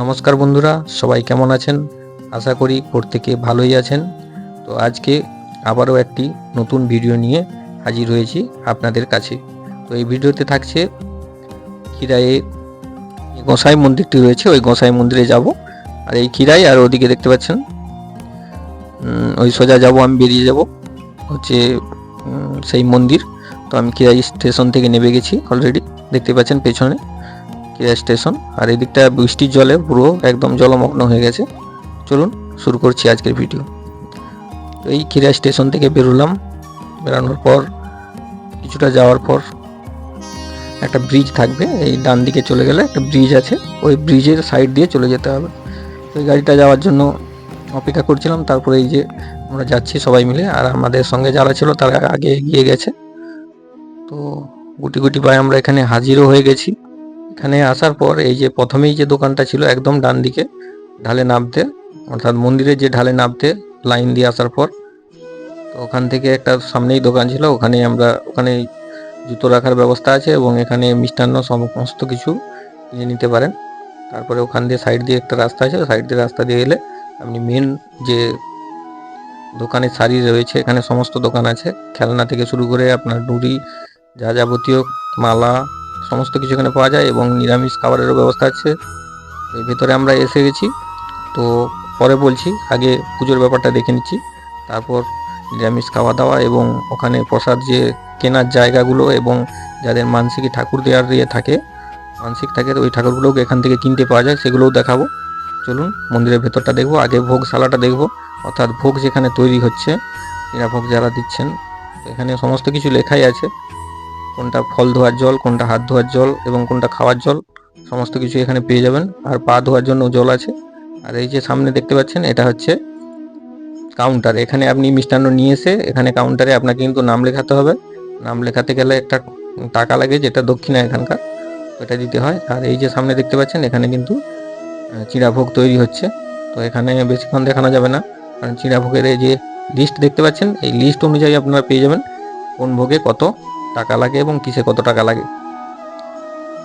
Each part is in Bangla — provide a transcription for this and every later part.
নমস্কার বন্ধুরা, সবাই কেমন আছেন? আশা করি প্রত্যেকে ভালোই আছেন। তো আজকে আবারও একটি নতুন ভিডিও নিয়ে হাজির হয়েছি আপনাদের কাছে। তো এই ভিডিওতে থাকছে খিরায়ে গোসাই মন্দিরটি রয়েছে, ওই গোসাই মন্দিরে যাব। আর এই খিরাই আর ওদিকে দেখতে পাচ্ছেন ওই সোজা যাব, আমি বেরিয়ে যাব। হচ্ছে সেই মন্দির। তো আমি খিরাই স্টেশন থেকে নেমে গেছি অলরেডি, দেখতে পাচ্ছেন পেছনে। কিরা স্টেশন, আর এদিকটা বৃষ্টির জলে পুরো একদম জলমগ্ন হয়ে গেছে। চলুন শুরু করছি আজকের ভিডিও। তো এই কিরা স্টেশন থেকে বেরোলাম। বেরানোর পর, কিছুটা যাওয়ার পর একটা ব্রিজ থাকবে। এই ডান দিকে চলে গেলে একটা ব্রিজ আছে। ওই ব্রিজের সাইড দিয়ে চলে যেতে হবে। তো এই গাড়িটা যাওয়ার জন্য অপেক্ষা করছিলাম। তারপরে এই যে আমরা যাচ্ছি সবাই মিলে, আর আমাদের সঙ্গে যারা ছিল তারা আগে এগিয়ে গেছে। তো গুটি গুটি পায়ে আমরা এখানে হাজিরও হয়ে গেছি। এখানে আসার পর এই যে প্রথমেই যে দোকানটা ছিল একদম ডান দিকে, ঢালে নামতে অর্থাৎ মন্দিরে যে ঢালে নামতে লাইন দিয়ে আসার পর, তো ওখান থেকে একটা সামনেই দোকান ছিল, ওখানে আমরা, ওখানে জুতো রাখার ব্যবস্থা আছে এবং এখানে মিষ্টান্ন সমস্ত কিছু কিনে নিতে পারেন। তারপরে ওখান দিয়ে সাইড দিয়ে একটা রাস্তা আছে, সাইড দিয়ে রাস্তা দিয়ে গেলে আপনি মেন যে দোকানের সারি রয়েছে, এখানে সমস্ত দোকান আছে। খেলনা থেকে শুরু করে আপনার নুড়ি, যা যাবতীয় মালা সমস্ত কিছু এখানে পাওয়া যায় এবং নিরামিষ খাবারেরও ব্যবস্থা আছে। এর ভেতরে আমরা এসে গেছি। তো পরে বলছি, আগে পুজোর ব্যাপারটা দেখে নিচ্ছি। তারপর নিরামিষ খাওয়া দাওয়া এবং ওখানে প্রসাদ যে কেনার জায়গাগুলো এবং যাদের মানসিক ঠাকুর দেওয়ার ইয়ে থাকে, মানসিক থাকে তো ওই ঠাকুরগুলোকে এখান থেকে কিনতে পাওয়া যায়, সেগুলোও দেখাবো। চলুন, মন্দিরের ভেতরটা দেখব, আগে ভোগশালাটা দেখব। অর্থাৎ ভোগ যেখানে তৈরি হচ্ছে, নিরাভোগ যারা দিচ্ছেন এখানে সমস্ত কিছু লেখাই আছে। কোনটা ফল ধোয়ার জল কোনটা হাত ধোয়ার জল এবং কোনটা খাওয়ার জল সমস্ত কিছু এখানে পেয়ে যাবেন। আর পা ধোয়ার জন্য জল আছে। আর এই যে সামনে দেখতে পাচ্ছেন এটা হচ্ছে কাউন্টার এখানে আপনি মিষ্টান্ন নিয়ে এসে এখানে কাউন্টারে আপনাকে কিন্তু নাম লেখাতে হবে। নাম লেখাতে গেলে একটা টাকা লাগে যেটা দক্ষিণা এখানকার ওটা দিতে হয়। আর এই যে সামনে দেখতে পাচ্ছেন এখানে কিন্তু আহ, চিড়াভোগ তৈরি হচ্ছে। তো এখানে বেশিক্ষণ দেখানো যাবে না। কারণ চিড়াভোগের এই যে লিস্ট দেখতে পাচ্ছেন এই লিস্ট অনুযায়ী আপনারা পেয়ে যাবেন কোন ভোগে কত টাকা লাগে এবং কিসে কত টাকা লাগে?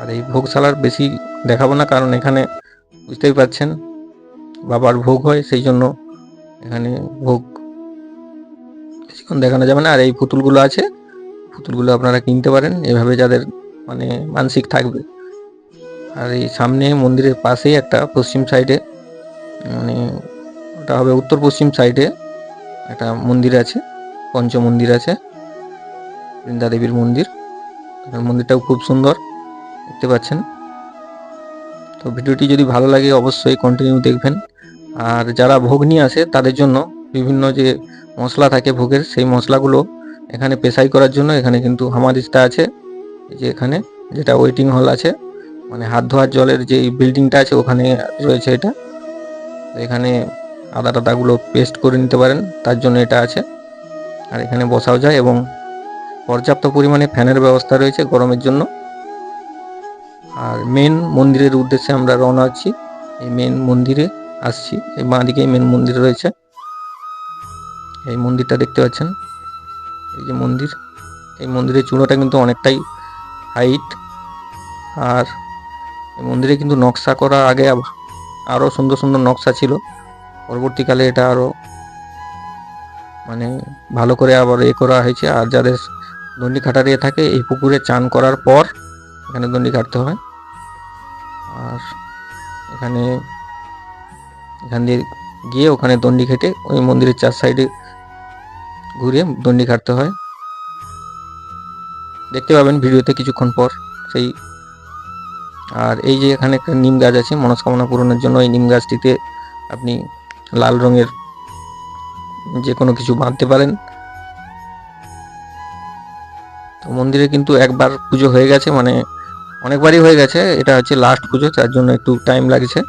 আর এই ভোগশালার বেশি দেখাবো না, কারণ এখানে বুঝতেই পারছেন বাবার ভোগ হয়, সেই জন্য এখানে ভোগ বেশিক্ষণ দেখানো যাবে না। আর এই পুতুলগুলো আছে, পুতুলগুলো আপনারা কিনতে পারেন, এভাবে যাদের মানে মানসিক থাকবে। আর এই সামনে মন্দিরের পাশেই একটা পশ্চিম সাইডে মানে ওটা হবে উত্তর পশ্চিম সাইডে একটা মন্দির আছে পঞ্চ মন্দির আছে। বৃন্দা দেবীর মন্দির মন্দিরটাও খুব সুন্দর, দেখতে পাচ্ছেন। তো ভিডিওটি যদি ভালো লাগে, অবশ্যই কন্টিনিউ দেখবেন। আর যারা ভোগ নিয়ে আসে তাদের জন্য বিভিন্ন যে মশলা থাকে ভোগের, সেই মশলাগুলো এখানে পেশাই করার জন্য এখানে কিন্তু হামাদিস্তা আছে। যে এখানে যেটা ওয়েটিং হল আছে মানে হাত ধোয়ার জলের যে বিল্ডিংটা আছে, ওখানে রয়েছে এটা। এখানে আদা টাদাগুলো পেস্ট করে নিতে পারেন, তার জন্য এটা আছে। আর এখানে বসাও যায় এবং পর্যাপ্ত পরিমাণে ফ্যানের ব্যবস্থা রয়েছে গরমের জন্য। আর মেন মন্দিরের উদ্দেশ্যে আমরা রওনা হচ্ছি এই মেন মন্দিরে আসছি। এই বাঁ দিকেই মেন মন্দির রয়েছে। এই মন্দিরটা দেখতে পাচ্ছেন। এই যে মন্দির, এই মন্দিরের চূড়োটা কিন্তু অনেকটাই হাইট আর এই মন্দিরে কিন্তু নকশা করা আগে আব- আরও সুন্দর সুন্দর নকশা ছিল। পরবর্তীকালে এটা আরও মানে ভালো করে আবার এ করা হয়েছে। আর যাদের দণ্ডি খাটার ইয়ে থাকে, এই পুকুরে চান করার পর এখানে দণ্ডি কাটতে হয়। আর এখানে এখান দিয়ে গিয়ে ওখানে দণ্ডি খেটে ওই মন্দিরের চার সাইডে ঘুরে দণ্ডি কাটতে হয়। দেখতে পাবেন ভিডিওতে কিছুক্ষণ পর সেই। আর এই যে এখানে একটা নিম গাছ আছে, মনস্কামনা পূরণের জন্য এই নিম গাছটিতে আপনি লাল রঙের যে কোনো কিছু বাঁধতে পারেন। মন্দিরে কিন্তু একবার পুজো হয়ে গেছে মানে অনেকবারই হয়ে গেছে। এটা হচ্ছে লাস্ট পুজো, তার জন্য একটু টাইম লাগছে।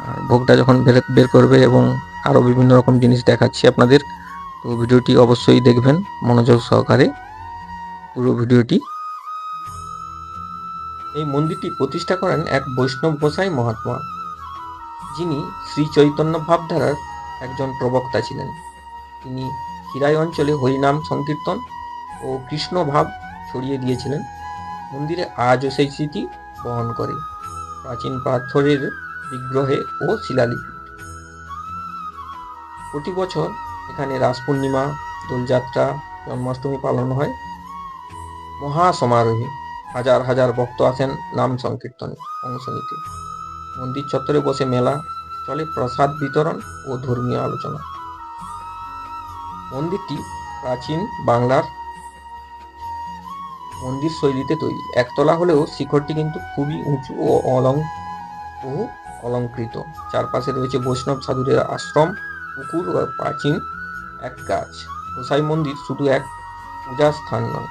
আর ভোগটা যখন বের বের করবে এবং আরও বিভিন্ন রকম জিনিস দেখাচ্ছি আপনাদের, তো ভিডিওটি অবশ্যই দেখবেন মনোযোগ সহকারে। পুরো ভিডিওটি। এই মন্দিরটি প্রতিষ্ঠা করেন এক বৈষ্ণব গোসাই মহাত্মা, যিনি শ্রী চৈতন্য ভাবধারার একজন প্রবক্তা ছিলেন। তিনি হিরাই অঞ্চলে হরিনাম সংকীর্তন ও কৃষ্ণ ভাব ছড়িয়ে দিয়েছিলেন। মন্দিরে আজও সেই স্মৃতি বহন করে। প্রাচীন পাথরের বিগ্রহে ও শিলালিপি। প্রতি বছর এখানে রাস পূর্ণিমা, দোলযাত্রা, জন্মাষ্টমী পালন হয়। মহা সমারোহে হাজার হাজার ভক্ত আসেন নাম সংকীর্তনে অংশ নিতে। মন্দির চত্বরে বসে মেলা, চলে প্রসাদ বিতরণ ও ধর্মীয় আলোচনা। মন্দিরটি প্রাচীন বাংলার মন্দির শৈলীতে তৈরি। একতলা হলেও শিখরটি কিন্তু খুবই উঁচু ও অলং ও অলঙ্কৃত। চারপাশে রয়েছে বৈষ্ণব সাধুদের আশ্রম, পুকুর ও প্রাচীন এক গাছ। গোসাই মন্দির শুধু এক পূজা স্থান নয়।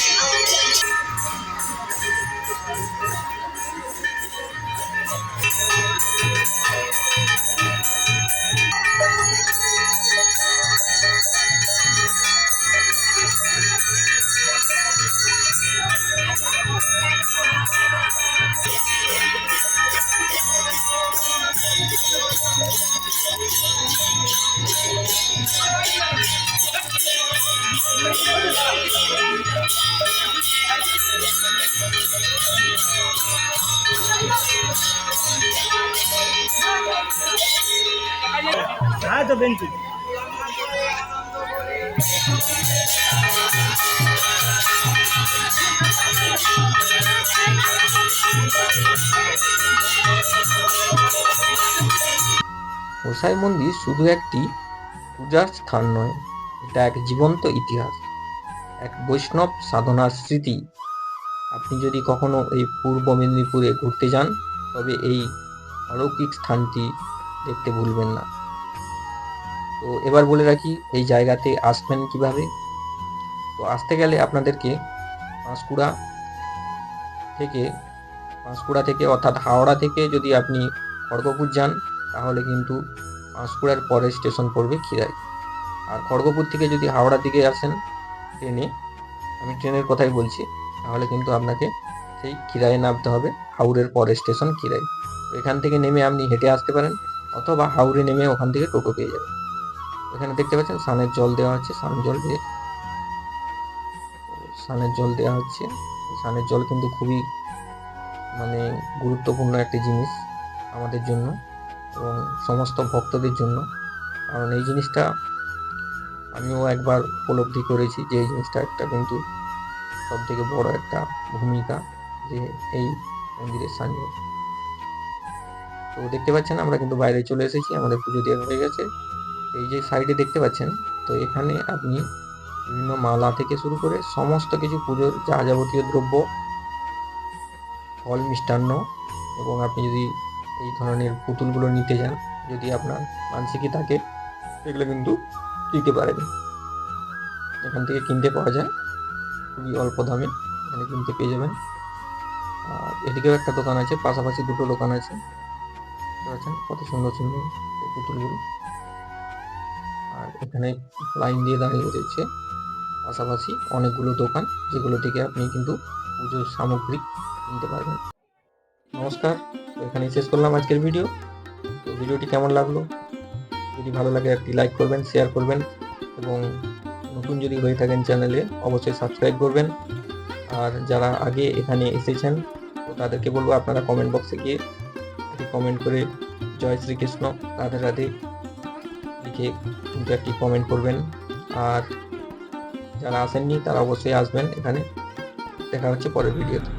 গোসাই মন্দির শুধু একটি পূজার স্থান নয়, এটা এক জীবন্ত ইতিহাস, এক বৈষ্ণব সাধনার স্মৃতি। আপনি যদি কখনো এই পূর্ব মেদিনীপুরে ঘুরতে যান, তবে এই অলৌকিক স্থানটি দেখতে ভুলবেন না। তো এবার বলে রাখি, এই জায়গাতে আসবেন কীভাবে? তো আসতে গেলে আপনাদেরকে পাঁশকুড়া থেকে পাঁশকুড়া থেকে অর্থাৎ হাওড়া থেকে যদি আপনি খড়গপুর যান, তাহলে কিন্তু পাঁশকুড়ার পরে স্টেশন পড়বে খিরাই। আর খড়গপুর থেকে যদি হাওড়া দিকে আসেন, ট্রেনে, আমি ট্রেনের কথাই বলছি। তাহলে কিন্তু আপনাকে সেই খিরাই নামতে হবে হাওড়ের পরের স্টেশন তো এখান থেকে নেমে আপনি হেঁটে আসতে পারেন, অথবা হাওড়ে নেমে ওখান থেকে টোটো পেয়ে যাবেন। এখানে দেখতে পাচ্ছেন সানের জল দেওয়া হচ্ছে, সান জল দিয়ে সানের জল দেওয়া হচ্ছে। সানের জল কিন্তু খুবই মানে গুরুত্বপূর্ণ একটি জিনিস আমাদের জন্য এবং সমস্ত ভক্তদের জন্য। কারণ এই জিনিসটা আমিও একবার উপলব্ধি করেছি যে এই জিনিসটা একটা কিন্তু সব থেকে বড় একটা ভূমিকা যে এই মন্দিরের স্থানীয় তো দেখতে পাচ্ছেন, আমরা কিন্তু বাইরে চলে এসেছি, আমাদের পুজো দেওয়া হয়ে গেছে। এই যে সাইডে দেখতে পাচ্ছেন, তো এখানে আপনি বিভিন্ন মালা থেকে শুরু করে সমস্ত কিছু পুজোর যা যাবতীয় দ্রব্য, ফল মিষ্টান্ন এবং আপনি যদি এই ধরনের পুতুলগুলো নিতে যান, যদি আপনার মানসিকই থাকে, এগুলো কিন্তু দিতে পারেন। এখান থেকে কিনতে পাওয়া যায়। খুবই অল্প দামে এখানে কিনতে পেয়ে যাবেন। আর এদিকেও একটা দোকান আছে, পাশাপাশি দুটো দোকান আছে। পাচ্ছেন কত সুন্দর সুন্দর পুতুলগুলো। আর এখানে লাইন দিয়ে দাঁড়িয়ে রয়েছে। পাশাপাশি অনেকগুলো দোকান, যেগুলো থেকে আপনি কিন্তু পুজোর সামগ্রী কিনতে পারবেন। নমস্কার তো এখানেই শেষ করলাম আজকের ভিডিও। তো ভিডিওটি কেমন লাগল? যদি ভালো লাগে একটি লাইক করবেন, শেয়ার করবেন এবং নতুন যদি হয়ে থাকেন চ্যানেলে, অবশ্যই সাবস্ক্রাইব করবেন। আর যারা আগে এখানে এসেছেন, তো তাদেরকে বলব আপনারা কমেন্ট বক্সে গিয়ে কমেন্ট করে জয় শ্রীকৃষ্ণ রাধে রাধে লিখে কিন্তু একটি কমেন্ট করবেন। আর যারা আসেননি, তারা অবশ্যই আসবেন এখানে। দেখা হচ্ছে পরের ভিডিওতে